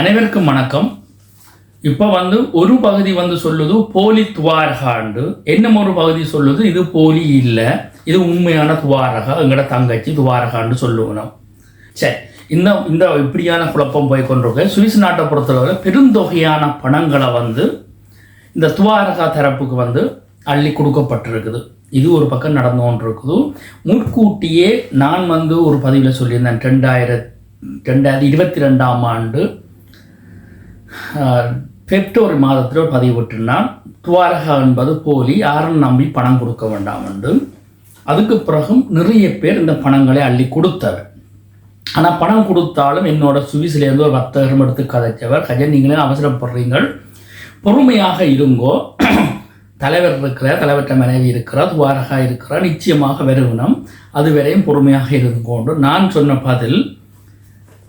அனைவருக்கும் வணக்கம். இப்போ வந்து ஒரு பகுதி வந்து சொல்லுது போலி துவாரகாண்டு. இன்னும் ஒரு பகுதி சொல்லுது இது போலி இல்லை இது உண்மையான துவாரகா எங்களோட தங்கச்சி துவாரகாண்டு சொல்லுவோம் சரி இந்த இந்த இப்படியான குழப்பம் போய் கொண்டிருக்க. சுவிஸ் நாட்டை பொறுத்தளவில் பெருந்தொகையான பணங்களை வந்து இந்த துவாரகா தரப்புக்கு வந்து அள்ளி கொடுக்கப்பட்டிருக்குது. இது ஒரு பக்கம் நடந்து முன்கூட்டியே நான் வந்து ஒரு பதிவில் சொல்லியிருந்தேன் ரெண்டாயிரத் ரெண்டாயிரத்தி இருபத்தி ரெண்டாம் ஆண்டு பெற்றோர் மாதத்தில் பதிவிட்டிருந்தான் துவாரகா என்பது போலி யாரும் நம்பி பணம் கொடுக்க வேண்டாம் என்று. அதுக்கு பிறகும் நிறைய பேர் இந்த பணங்களை அள்ளி கொடுத்தவர். ஆனால் பணம் கொடுத்தாலும் என்னோட சுவிஸ்லேருந்து ஒரு வர்த்தகம் எடுத்து கதைச்சவர் கஜன் நீங்களே அவசரப்படுறீங்கள் பொறுமையாக இருங்கோ. தலைவர் இருக்கிறார் தலைவர்கிட்ட மனைவி இருக்கிறார் துவாரகா இருக்கிறார். நிச்சயமாக வருவனம் அது பொறுமையாக பொறுமையாக கொண்டு நான் சொன்ன பதில்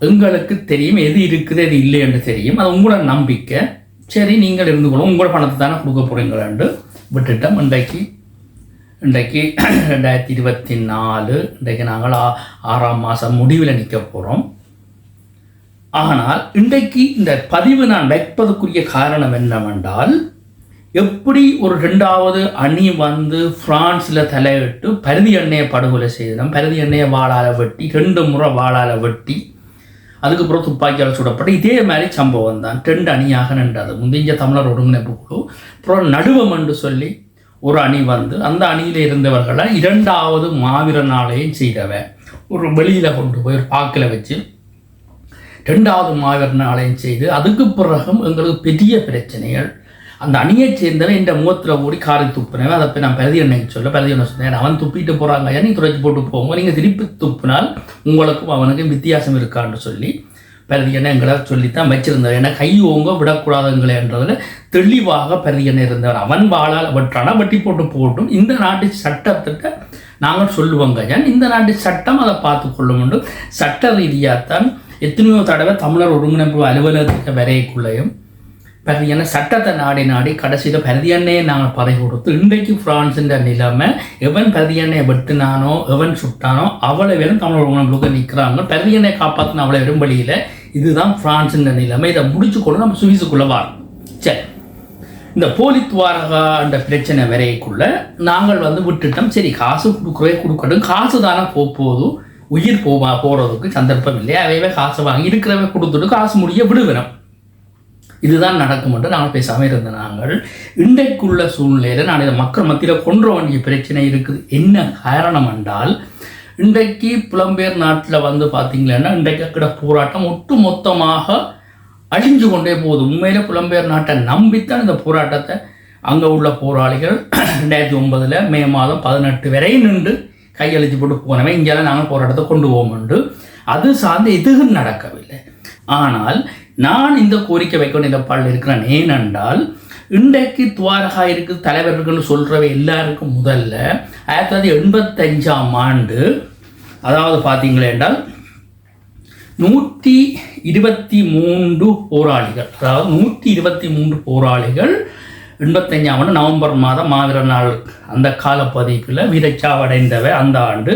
எங்களுக்கு தெரியும் எது இருக்குது எது இல்லை என்று தெரியும். அது உங்களோட நம்பிக்கை. சரி நீங்கள் இருந்து கொள்ளும். உங்களோட பணத்தை தானே கொடுக்க போகிறீங்களாண்டு விட்டுட்டோம். இன்றைக்கு இன்றைக்கு ரெண்டாயிரத்தி இருபத்தி நாலு இன்றைக்கு நாங்கள் ஆ- ஆறாம் மாதம் முடிவில் நிற்க போகிறோம் ஆனால் இன்றைக்கு இந்த பதிவு நான் வைப்பதற்குரிய காரணம் என்னவென்றால் எப்படி ஒரு ரெண்டாவது அணி வந்து ஃப்ரான்ஸில் தலையிட்டு பருதி எண்ணெயை படுகொலை செய்தோம் பருதி எண்ணெயை வாளால் வெட்டி ரெண்டு முறை வாளால் வெட்டி அதுக்கப்புறம் துப்பாக்கியால் சுடப்பட்ட இதே மாதிரி சம்பவம் தான். ரெண்டு அணியாக நின்றது. முந்தைய தமிழர் ஒருங்கிணைப்பு குழு. அப்புறம் நடுவம் என்று சொல்லி ஒரு அணி வந்து அந்த அணியில் இருந்தவர்களை இரண்டாவது மாவீர நாளையும் செய்தவன். ஒரு வெளியில் கொண்டு போய் ஒரு பாக்கில் வச்சு ரெண்டாவது மாவீர நாளையும் செய்து அதுக்கு பிறகும் எங்களுக்கு பெரிய பிரச்சனைகள். அந்த அணியைச் சேர்ந்தவன் என் முகத்தில் ஓடி காரை துப்புனவன். அதை போய் நான் பிரதி அன்னைக்கு சொல்ல பிரதி என்ன சொன்னேன் அவன் துப்பிட்டு போகிறாங்க ஐயா நீ துடைச்சி போட்டு போங்க நீங்கள் திருப்பி துப்புனால் உங்களுக்கும் அவனுக்கும் வித்தியாசம் இருக்கான்னு சொல்லி பரதி என்ன எங்களை சொல்லித்தான் வச்சிருந்தவர் ஏன்னா கை ஓங்க விடக்கூடாதுங்களேன்றதில் தெளிவாக பரதி இருந்தவர் அவன் வாழால் அவற்றான வெட்டி போட்டு போட்டும் இந்த நாட்டு சட்டத்திட்ட நாங்கள் சொல்லுவோங்க. ஏன் இந்த நாட்டு சட்டம் அதை பார்த்து கொள்ளும் சட்ட ரீதியாகத்தான் எத்தனையோ தடவை தமிழர் ஒருங்கிணைப்பு அலுவலகத்துக்கு வரையக்குள்ளேயும் பரதியான சட்டத்தை நாடி நாடி கடைசியில் பரதியண்ணையை நாங்கள் பதை கொடுத்து இன்றைக்கு ஃப்ரான்ஸுன்ற நிலைமை எவன் பரதியண்ணையை வெட்டினானோ எவன் சுட்டானோ அவ்வளோ பேரும் தமிழ் உணவுக்கு நிற்கிறாங்க பரதியண்ணையை காப்பாற்றின அவ்வளோ வெறும் வழியில் இதுதான் ஃப்ரான்ஸுன்ற நிலைமை. இதை முடிச்சு கொண்டு நம்ம சுவிஸுக்குள்ளே வரோம். சரி. இந்த போலி துவாரகான்ற பிரச்சனை வரைக்குள்ள நாங்கள் வந்து விட்டுட்டோம். சரி காசு கொடுக்குறே கொடுக்கட்டும். காசு தானே போக போதும் உயிர் போவா போகிறதுக்கு சந்தர்ப்பம் இல்லை அவையவே காசு வாங்கி இருக்கிறவ கொடுத்துட்டு காசு முடிய விடுவினோம் இதுதான் நடக்கும் என்று நாங்கள் பேசாமல் இருந்த நாங்கள். இன்றைக்குள்ள சூழ்நிலையில் நான் இதை மக்கள் மத்தியில் கொன்ற வேண்டிய பிரச்சனை இருக்குது. என்ன காரணம் என்றால் இன்றைக்கு புலம்பெயர் நாட்டில் வந்து பார்த்தீங்கன்னா இன்றைக்கு இருக்கிற போராட்டம் ஒட்டு மொத்தமாக அழிஞ்சு கொண்டே போகுது. உண்மையில புலம்பெயர் நாட்டை நம்பித்தான் இந்த போராட்டத்தை. அங்கே உள்ள போராளிகள் ரெண்டாயிரத்தி ஒன்பதில் மே மாதம் பதினெட்டு வரை நின்று கையளிச்சு போட்டு போனவன் இங்கெல்லாம் நாங்கள் போராட்டத்தை கொண்டு போவோம்ண்டு அது சார்ந்து எதுவும் நடக்கவில்லை. ஆனால் நான் இந்த கோரிக்கை வைக்க இந்த பாடல் இருக்கிறேன். ஏனென்றால் இன்றைக்கு துவாரகா இருக்குது தலைவர்கள்னு சொல்கிறவ எல்லாருக்கும் முதல்ல ஆயிரத்தி தொள்ளாயிரத்தி எண்பத்தஞ்சாம் ஆண்டு அதாவது பார்த்தீங்களே என்றால் நூற்றி இருபத்தி மூன்று போராளிகள் அதாவது நூற்றி இருபத்தி மூன்று போராளிகள் எண்பத்தஞ்சாம் ஆண்டு நவம்பர் மாதம் மாவீர நாள் அந்த காலப்பகுதிக்குள்ள வீரச்சாவடைந்தவ. அந்த ஆண்டு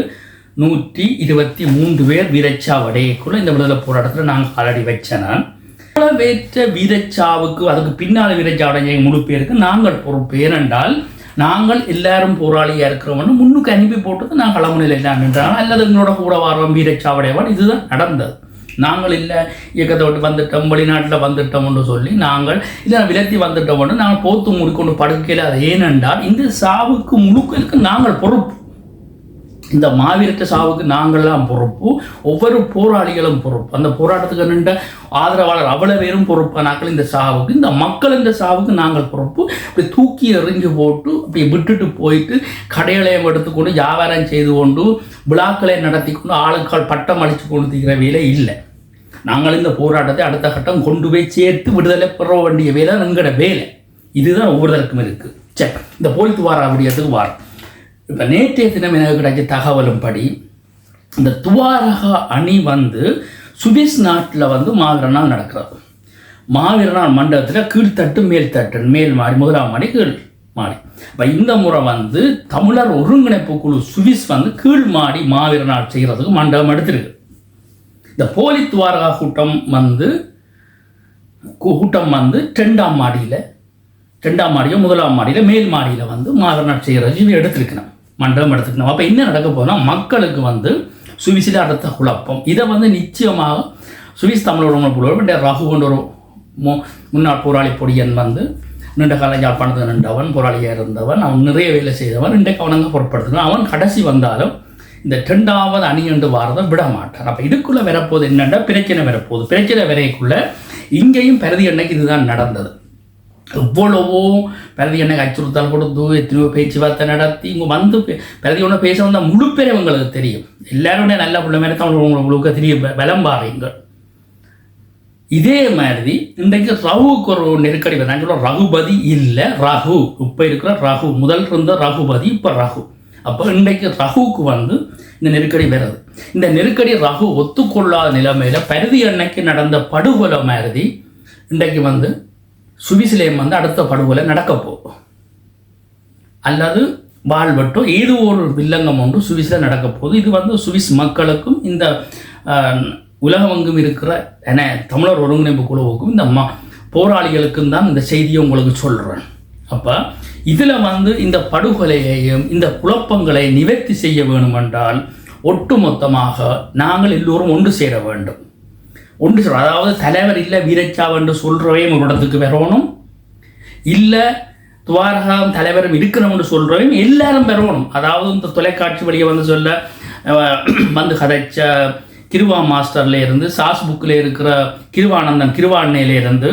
நூற்றி இருபத்தி மூன்று பேர் வீரச்சாவடையக்குள்ள இந்த விடுதலை போராட்டத்தில் நாங்கள் காலடி வச்சேன் நான் வேற்ற வீரச்சாவுக்கு அதுக்கு பின்னால் வீரச்சாவுடைய முழு பேருக்கு நாங்கள் பொறுப்பு. ஏனென்றால் நாங்கள் எல்லாரும் போராளியாக இருக்கிறோம்னு முன்னுக்கு அனுப்பி போட்டது நான் களமுனையில் எல்லாம் நின்றாங்க அல்லது எங்களோட கூட வாரம் வீரச்சாவடையவான். இதுதான் நடந்தது. நாங்கள் இல்லை இயக்கத்தை விட்டு வந்துட்டோம் வெளிநாட்டில் வந்துட்டோம்னு சொல்லி நாங்கள் இதை விலத்தி வந்துட்டோம்னு நாங்கள் போத்து முடிக்கொண்டு படுக்கையில். அது ஏனென்றால் இந்த சாவுக்கு முழுக்க நாங்கள் பொறுப்பு. இந்த மாவீரத்த சாவுக்கு நாங்கள்லாம் பொறுப்பு ஒவ்வொரு போராளிகளும் பொறுப்பு. அந்த போராட்டத்துக்கு நின்ற ஆதரவாளர் அவ்வளோ பேரும் பொறுப்பானாக்கள் இந்த சாவுக்கு இந்த மக்கள் இந்த சாவுக்கு நாங்கள் பொறுப்பு. இப்படி தூக்கி எறிஞ்சு போட்டு அப்படி விட்டுட்டு போயிட்டு கடைகளையும் எடுத்துக்கொண்டு வியாபாரம் செய்து கொண்டு விழாக்களை நடத்தி கொண்டு ஆளுக்கால் பட்டம் அளித்து கொண்டு வேலை இல்லை. நாங்கள் இந்த போராட்டத்தை அடுத்த கட்டம் கொண்டு போய் சேர்த்து விடுதலை பெற வேண்டிய வேலை எங்களோட வேலை. இதுதான் ஒவ்வொருத்தருக்கும் இருக்குது சரி இந்த போலீத்து வார விடியத்துக்கு வாரம். இப்போ நேற்றைய தினம் எனக்கு கிடைச்ச தகவலும் படி இந்த துவாரகா அணி வந்து சுவிஸ் நாட்டில் வந்து மாவீர நாள் நடக்கிறது. மாவீர நாள் மண்டபத்தில் கீழ்த்தட்டு மேல் தட்டு மேல் மாறி முதலாம் மாடி கீழ் மாடி. இப்போ இந்த முறை வந்து தமிழர் ஒருங்கிணைப்பு குழு சுவிஸ் வந்து கீழ் மாடி மாவீர நாள் செய்கிறதுக்கு மண்டபம் எடுத்திருக்கு. இந்த போலி துவாரகா கூட்டம் வந்து கூட்டம் வந்து ரெண்டாம் மாடியில் ரெண்டாம் மாடியோ முதலாம் மாடியில் மேல் மாடியில் வந்து மாதநாட் செய்கிறது எடுத்திருக்கணும். மண்டபம் எடுத்துக்கணும். அப்போ என்ன நடக்க போகுதுன்னா மக்களுக்கு வந்து சுவிசில அடுத்த குழப்பம். இதை வந்து நிச்சயமாக சுவிஸ் தமிழ் புலவர் ரகு கொண்ட ஒரு மு முன்னாள் போராளி பொடியன் வந்து நீண்ட கால யாழ்ப்பாணத்தில் நின்றவன் போராளியாக இருந்தவன் அவன் நிறைய வேலை செய்தவன் இன்றைக்கு அவனங்க பொருட்படுத்தணும் அவன் கடைசி வந்தாலும் இந்த ரெண்டாவது அணி என்று வாரதை விட மாட்டான். அப்போ இதுக்குள்ளே வரப்போகுது என்னென்னா பிரச்சனை வரப்போகுது. பிரச்சனை வரைக்குள்ளே இங்கேயும் பரதி அன்னைக்கு இதுதான் நடந்தது. எவ்வளவோ பிரதி எண்ணெய் அச்சுறுத்தல் கொடுத்து எத்தனையோ பேச்சுவார்த்தை நடத்தி இங்கே வந்து பிரதி ஒன்று பேச வந்தால் முழு பேர் உங்களுக்கு தெரியும். எல்லாருடைய நல்ல பிள்ளை மாதிரி தான் உங்களுக்கு தெரியும். பலம் பாருங்கள் இதே மாதிரி இன்றைக்கு ரகுவுக்கு ஒரு நெருக்கடி நான் சொல்ல ரகுபதி இல்லை ரகு. இப்போ இருக்கிற ரகு. முதல் இருந்த ரகுபதி இப்போ ரகு. அப்போ இன்றைக்கு ரகுவுக்கு வந்து இந்த நெருக்கடி வருது இந்த நெருக்கடி ரகு ஒத்துக்கொள்ளாத நிலைமையில் பருதி அன்னைக்கு நடந்த படுகொலை மாதிரி இன்றைக்கு வந்து சுவிசிலேயம் வந்து அடுத்த படுகொலை நடக்கப்போ அல்லது வாழ்வட்டோ ஏதோ ஒரு வில்லங்கம் ஒன்று சுவிஸில் நடக்க போகுது. இது வந்து சுவிஸ் மக்களுக்கும் இந்த உலகமெங்கும் இருக்கிற என தமிழர் ஒருங்கிணைப்பு குழுவுக்கும் இந்த ம போராளிகளுக்கும் தான் இந்த செய்தியை உங்களுக்கு சொல்கிறேன் அப்போ இதில் வந்து இந்த படுகொலையையும் இந்த குழப்பங்களை நிவர்த்தி செய்ய வேணுமென்றால் ஒட்டுமொத்தமாக நாங்கள் எல்லோரும் ஒன்று சேர வேண்டும். ஒன்று சேர அதாவது தலைவர் இல்லை வீரச்சாவ் என்று சொல்கிறவையும் ஒரு இடத்துக்கு வரணும். இல்லை துவாரகம் தலைவரும் இருக்கிறோம்னு சொல்கிறவையும் எல்லாரும் பெறணும் அதாவது இந்த தொலைக்காட்சி வழியை வந்து சொல்ல வந்து கதைச்ச கிருவா மாஸ்டர்ல இருந்து சாஸ் புக்கில் இருக்கிற கிருவானந்தன் கிருவாண்ணையிலேருந்து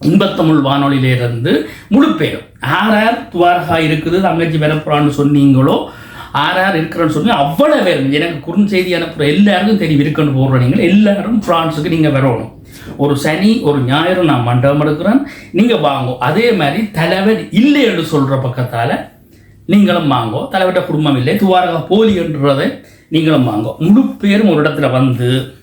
இன்பத்தமிழ் வானொலியிலேருந்து முழு பேரும் ஆர் ஆர் துவாரகா இருக்குது தங்கச்சி வரப்போறான்னு சொன்னீங்களோ ஆர் ஆர் இருக்கிறேன்னு சொல்லி அவ்வளோ பேரும் எனக்கு குறுஞ்செய்தி அனுப்புகிற எல்லாருக்கும் தெரியும் இருக்குன்னு போடுற நீங்கள் எல்லாரும் ஃப்ரான்ஸுக்கு நீங்கள் வரணும். ஒரு சனி ஒரு ஞாயிறு நான் மண்டபம் எடுக்கிறேன். நீங்கள் வாங்கோ. அதே மாதிரி தலைவர் இல்லை என்று சொல்கிற பக்கத்தால் நீங்களும் வாங்கோ. தலைவர்கிட்ட குடும்பம் இல்லை. துவாரக போலி என்றதை நீங்களும் வாங்கோ. முழு பேரும் ஒரு இடத்துல வந்து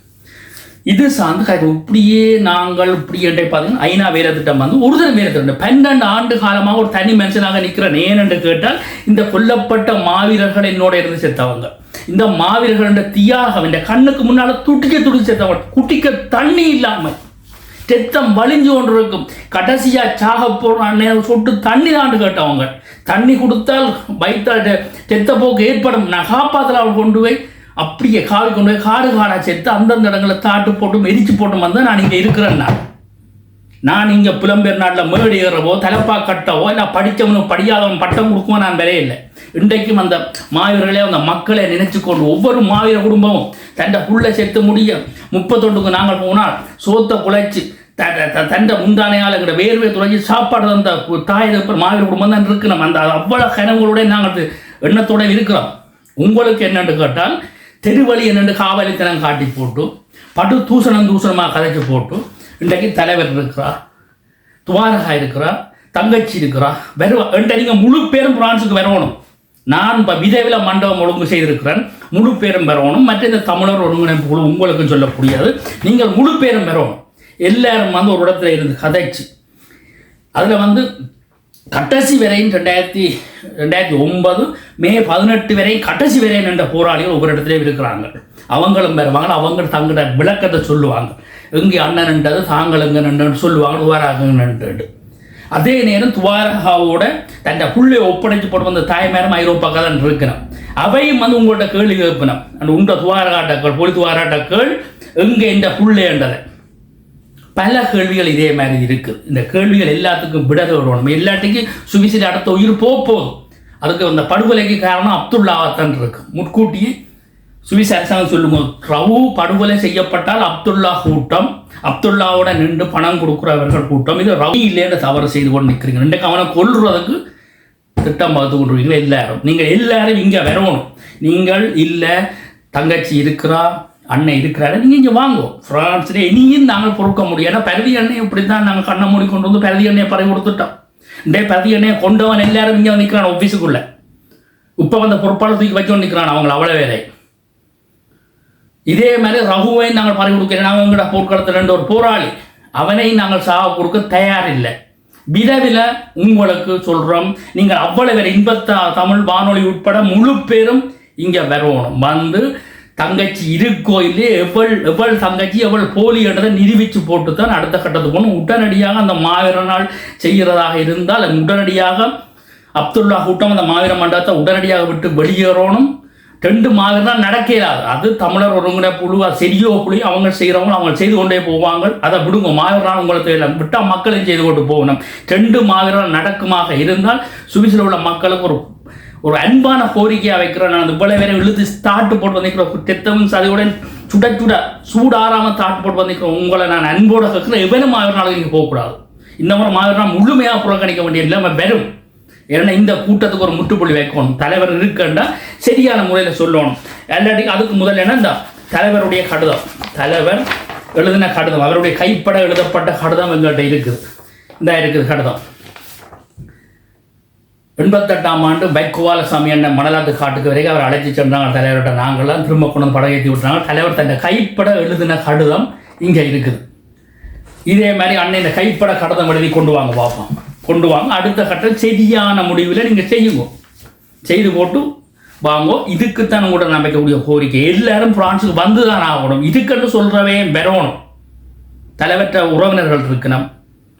இது சார்ந்து இப்படியே நாங்கள் இப்படி என்றே பார்த்தீங்கன்னா ஐநா வேலை திட்டம் வந்து ஒரு தடவை வேலை திட்டம் பன்னெண்டு ஆண்டு காலமாக ஒரு தனி மனுஷனாக நிற்கிறேன் ஏன் என்று கேட்டால் இந்த கொல்லப்பட்ட மாவீரர்கள் என்னோட இருந்து செத்தவங்க. இந்த மாவீரர்கள் தியாகம் இந்த கண்ணுக்கு முன்னால துடிக்க துடிச்சு செத்தவங்க குட்டிக்க தண்ணி இல்லாமல் ரத்தம் வலிஞ்சு கொண்டு இருக்கும் கடைசியா சாக போன சொட்டு தண்ணி தான் கேட்டவங்க. தண்ணி கொடுத்தால் வைத்தால் ரத்த போக்கு ஏற்படும். நான் காப்பாத்தல கொண்டு போய் அப்படியே காவி கொண்டு போய் காடு காடாக சேர்த்து அந்தந்த இடங்களை தாட்டு போட்டு மெரிச்சு போட்டு வந்து நான் இங்கே இருக்கிறேன்னா? நான் இங்கே புலம்பெயர் நாட்டில் மேடு ஏறவோ தலைப்பா கட்டவோ இல்லை படித்தவனும் படியாதவன் பட்டம் கொடுக்கவோ நான் விலையில்லை இன்றைக்கும் அந்த மாவீரர்களே அந்த மக்களை நினைச்சு கொண்டு ஒவ்வொரு மாவீர குடும்பமும் தண்டை புள்ள செத்து முடிய முப்பத்தொண்டுக்கு நாங்கள் போனால் சோத்தை குலைச்சி தண்டை முந்தானையால் வேர்வை துளைச்சி சாப்பாடு தந்த தாய் மாவீர குடும்பம் தான் இருக்கு. நம்ம அந்த அவ்வளோ கனவுகளோட நாங்கள் எண்ணத்தோடு எண்ணத்தோட இருக்கிறோம். உங்களுக்கு என்னென்று கேட்டால் தெருவழி என்னென்று காவலித்தனம் காட்டி போட்டு படு தூசணம் தூசணமாக கதைச்சு போட்டு இன்றைக்கு தலைவர் இருக்கிறார் துவாரகா இருக்கிறார் தங்கச்சி இருக்கிறா வருவா என்கிட்ட நீங்கள் முழு பேரும் பிரான்ஸுக்கு வரணும். நான் இப்போ விதவில மண்டபம் ஒழுங்கு செய்திருக்கிறேன் முழு பேரும் பெறணும் மற்ற இந்த தமிழர் ஒருங்கிணைப்பு குழு உங்களுக்கும் சொல்லக்கூடியது. நீங்கள் முழு பேரும் பெறணும் எல்லாரும் வந்து ஒரு இடத்துல இருந்து கதைச்சு அதில் வந்து கடைசி வரையும் ரெண்டாயிரத்தி ரெண்டாயிரத்தி ஒன்பது மே பதினெட்டு வரை கடைசி வரை நின்ற போராளிகள் ஒவ்வொரு இடத்துலையும் இருக்கிறாங்க. அவங்களும் வருவாங்க அவங்க தங்களோட விளக்கத்தை சொல்லுவாங்க. எங்கே அண்ணன் நின்றது தாங்கள் எங்கே நின்று சொல்லுவாங்க துவாராக நின்றுட்டு அதே நேரம் துவாரகாவோட தன் புள்ளை ஒப்படைச்சு போட்டு வந்த தாய்மாரும் ஐரோப்பாக்காக தான் இருக்கணும் அவையும் வந்து உங்கள்கிட்ட கேள்வி கேட்பினோம் அந்த உண்ட துவாரகாட்டக்கள் பொலி துவாராட்டக்கள் எங்கே இந்த புள்ளைன்றதை பல கேள்விகள் இதே மாதிரி இருக்குது இந்த கேள்விகள் எல்லாத்துக்கும் விட வரணும் எல்லாத்துக்கும் சுவிசில் அடுத்த உயிர் போக அதுக்கு அந்த படுகொலைக்கு காரணம் அப்துல்லாவாத்தான் இருக்கு. முன்கூட்டியே சுவிஸ் அரசாங்கம் சொல்லும்போது ரவு படுகொலை செய்யப்பட்டால் அப்துல்லா கூட்டம் அப்துல்லாவோட நின்று பணம் கொடுக்குறவர்கள் கூட்டம். இது ரவி இல்லைன்னு தவறு செய்து கொண்டு நிற்கிறீங்க இன்றைக்கு அவனை கொல்றதுக்கு திட்டம் பார்த்து கொண்டிருக்கீங்க எல்லாரும். நீங்கள் எல்லாரும் இங்கே வரணும். நீங்கள் இல்லை தங்கச்சி இருக்கிறா அண்ணன் இருக்கிறாரு நீங்கள் இங்கே வாங்குவோம் ஃப்ரான்ஸில் இனியும் நாங்கள் பொறுக்க முடியும். ஏன்னா பருதி எண்ணெய் இப்படி தான் நாங்கள் கண்ணை மூடி கொண்டு வந்து பருதி எண்ணெயை பறவை கொடுத்துட்டோம். டே பருதி எண்ணெயை கொண்டவன் எல்லாரும் இங்கே வந்து நிற்கிறான் ஆஃபீஸுக்குள்ளே இப்போ வந்த பொறுப்பாளர் தூக்கி வச்சு நிற்கிறான் அவங்கள அவ்வளோ வேலை. இதே மாதிரி ரகுவை நாங்கள் பறவை கொடுக்கிறோம் நாங்கள் எங்கட போர்க்களத்தில் ரெண்டு ஒரு போராளி. அவனை நாங்கள் சாக கொடுக்க தயாரில்லை. விதவில உங்களுக்கு சொல்கிறோம் நீங்கள் அவ்வளவு பேர் இன்பத்த தமிழ் வானொலி உட்பட முழு பேரும் இங்கே வரணும். வந்து தங்கச்சி இருக்கோ இல்லையே எவள் எவள் தங்கச்சி எவள் போலி என்றதை நிரூபித்து போட்டு தான் அடுத்த கட்டத்துக்கு போகணும். உடனடியாக அந்த மாவீர நாள் செய்கிறதாக இருந்தால் உடனடியாக அப்துல்லா கூட்டம் அந்த மாவீர மண்டபத்தை உடனடியாக விட்டு வெளியேறணும். ரெண்டு மாவீரம் தான் நடக்கிறாது அது தமிழர் ஒருங்கிற புழு அது சரியோ புளி அவங்க செய்கிறவங்க அவங்க செய்து கொண்டே போவாங்க. அதை விடுங்க. மாவீரம் உங்களுக்கு இல்லை விட்டால் மக்களும் செய்து கொண்டு போகணும். ரெண்டு மாவீரம் நடக்குமாக இருந்தால் சுவிசில் உள்ள மக்களுக்கு ஒரு ஒரு அன்பான கோரிக்கையாக வைக்கிறோம். நான் இவ்வளோ இவ்வளவு வேற இழுத்து தாட்டு போட்டு வந்திருக்கிறோம். தெத்தவும் சதையுடன் சுட சுட சூடாராம தாட்டு போட்டு வந்திருக்கிறோம். உங்களை நான் அன்போட கேட்குறேன். எவனும் மாவீர நாளுக்கு நீங்கள் போகக்கூடாது இந்த முறை மாவீர நாள் முழுமையாக புறக்கணிக்க வேண்டிய இல்லாம வெறும் ஏன்னா இந்த கூட்டத்துக்கு ஒரு முற்றுப்புள்ளி வைக்கணும். தலைவர் இருக்குன்னா சரியான முறையில் சொல்லணும். இல்லாட்டி அதுக்கு முதல்ல என்ன? இந்த தலைவருடைய கடிதம். தலைவர் எழுதின கடிதம். அவருடைய கைப்பட எழுதப்பட்ட கடிதம் எங்கள்கிட்ட இருக்குது. இந்த இருக்குது கடிதம். எண்பத்தெட்டாம் ஆண்டு பைக்குவாலசாமி என்ன மணலாத்து காட்டுக்கு வரைக்கும் அவர் அழைச்சி சென்றாங்க தலைவர்கிட்ட. நாங்களாம் திரும்ப கொண்டு படம் ஏற்றி விட்டாங்க தலைவர் தன் கைப்பட எழுதின கடிதம் இங்கே இருக்குது. இதே மாதிரி அண்ணன் இந்த கைப்பட கடிதம் எழுதி கொண்டு வாங்க பார்ப்போம். கொண்டு வாங்க. அடுத்த கட்டம் சரியான முடிவில் நீங்கள் செய்யுங்க. செய்து போட்டு வாங்கோ. இதுக்குத்தான் உங்களோட நம்பிக்கக்கூடிய கோரிக்கை. எல்லாரும் பிரான்ஸுக்கு வந்து தான் ஆகணும். இதுக்குன்னு சொல்கிறவே பெறணும். தலைவற்ற உறவினர்கள் இருக்கணும்.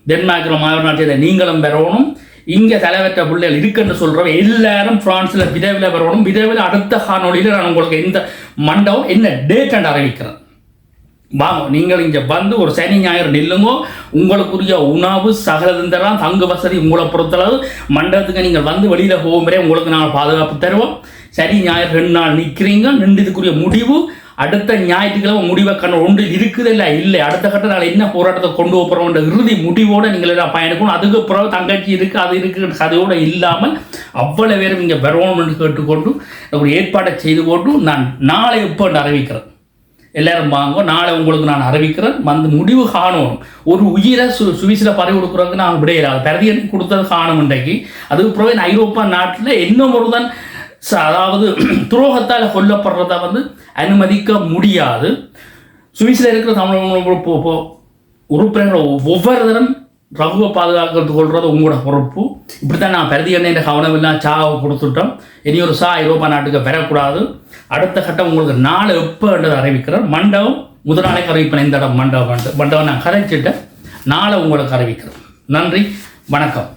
டென்மார்க்கில் மாவட்ட நாட்டில் நீங்களும் பெறணும். இங்கே தலைவற்ற பிள்ளைகள் இருக்குன்னு சொல்கிறவ எல்லாரும் ஃப்ரான்ஸில் விரைவில் வரணும். விரைவில் அடுத்த காணொலியில் நான் உங்களுக்கு எந்த மண்டபம் என்ன டேட் அண்ட் அறிவிக்கிறேன். வாங்க நீங்கள் இங்கே வந்து ஒரு சனி ஞாயிறு நில்லுங்கோ. உங்களுக்குரிய உணவு சகலதந்தரம் தங்கு வசதி உங்களை பொறுத்தளவு மண்டபத்துக்கு நீங்கள் வந்து வெளியில் போகும்போதே உங்களுக்கு நாங்கள் பாதுகாப்பு தருவோம். சனி ஞாயிறு ரெண்டு நாள் நிற்கிறீங்க நின்றதுக்குரிய முடிவு அடுத்த ஞாயிற்றுக்கிழமை முடிவை கண்ண ஒன்று இருக்குது இல்லை. இல்லை அடுத்த கட்ட நாள் என்ன போராட்டத்தை கொண்டு போகிறோம்ன்ற இறுதி முடிவோடு நீங்கள் எல்லாம் பயணிக்கணும். அதுக்கு பிறகு தங்கச்சி இருக்குது அது இருக்குன்ற கதையோடு இல்லாமல் அவ்வளோ பேரும் இங்கே வரணும்னு கேட்டுக்கொண்டு ஒரு ஏற்பாடை செய்து கொண்டு நான் நாளை இப்போ அறிவிக்கிறேன். எல்லாரும் வாங்க நாளை உங்களுக்கு நான் அறிவிக்கிறேன். வந்து முடிவு காணும். ஒரு உயிரை சு சுவிஸில் பறவை கொடுக்குறதுக்கு நான் விடையில பிரதி கொடுத்தது காணும் இன்றைக்கு. அதுக்கு பிறகு ஐரோப்பா நாட்டில் இன்னும் ஒரு ஸோ அதாவது துரோகத்தால் கொல்லப்படுறத வந்து அனுமதிக்க முடியாது. சுவிஸில் இருக்கிற தமிழ் உறுப்பினர்கள் ஒவ்வொருத்தரும் ரகுவை பாதுகாக்கிறது கொள்வது உங்களோட பொறுப்பு. இப்படி தான் நான் பிரதி எண்ணெய் கவனம் இல்லாம சாவை கொடுத்துட்டோம். இனி ஒரு சா ஐரோப்பா நாட்டுக்கு பெறக்கூடாது அடுத்த கட்டம் உங்களுக்கு நாலு எப்போன்றது அறிவிக்கிறேன் மண்டபம் முதல் நாளைக்கு அறிவிப்பேன். இந்த இடம் மண்டபம் மண்டபம் நான் கரைச்சிட்டேன். நாளை உங்களுக்கு அறிவிக்கிறேன். நன்றி. வணக்கம்.